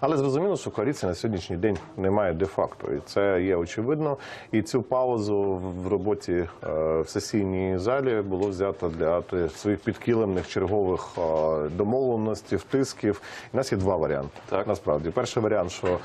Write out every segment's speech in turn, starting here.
Але зрозуміло, що коаліції на сьогоднішній день немає де-факто, і це є очевидно. І цю паузу в роботі е, в сесійній залі було взято для своїх підкилимних чергових е, домовленостей, втисків. У нас є два варіанти. Так. Насправді, перший варіант, що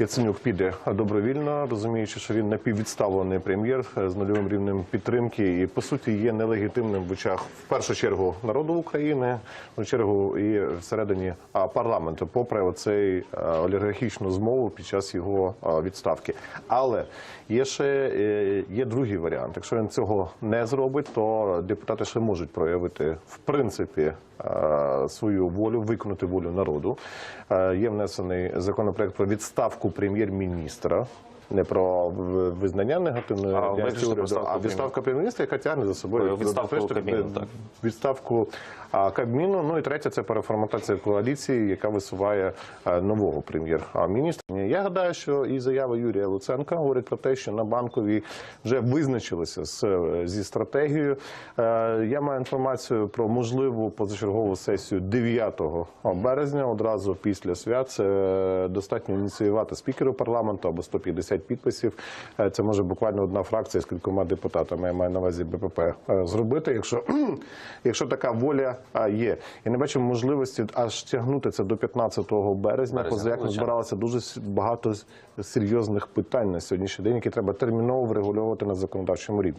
Яценюк піде добровільно, розуміючи, що він напіввідставлений прем'єр е, з нульовим рівнем підтримки, і по суті є нелегітимним в очах в першу чергу народу України, в чергу і всередині парламенту, попри оцей олігархічну змову під час його е, відставки. Але є ще е, є другий варіант. Якщо він цього не зробить, то депутати ще можуть проявити в принципі е, свою волю, виконати волю народу. Е, Є внесений законопроект про відставку прем'єр-міністра. Не про визнання негативної А діяльності уряду, а відставка прем'єр-міністра, яка тягне за собою відставку Кабміну, е, так. відставку а, Кабміну. Ну і третє це переформатація коаліції, яка висуває е, нового прем'єр-міністра. Я гадаю, що і заява Юрія Луценка говорить про те, що на банковій вже визначилися з, е, зі стратегією. Е, Я маю інформацію про можливу позачергову сесію 9 березня, одразу після свят. Це достатньо ініціювати спікеру парламенту або 150 підписів. Е, Це може буквально одна фракція з кількома депутатами, я маю на увазі БПП, е, зробити, якщо, якщо така воля є. Я не бачу можливості аж тягнути це до 15 березня, Березня, поза як збиралося дуже багато серйозних питань на сьогоднішній день, які треба терміново врегульовувати на законодавчому рівні.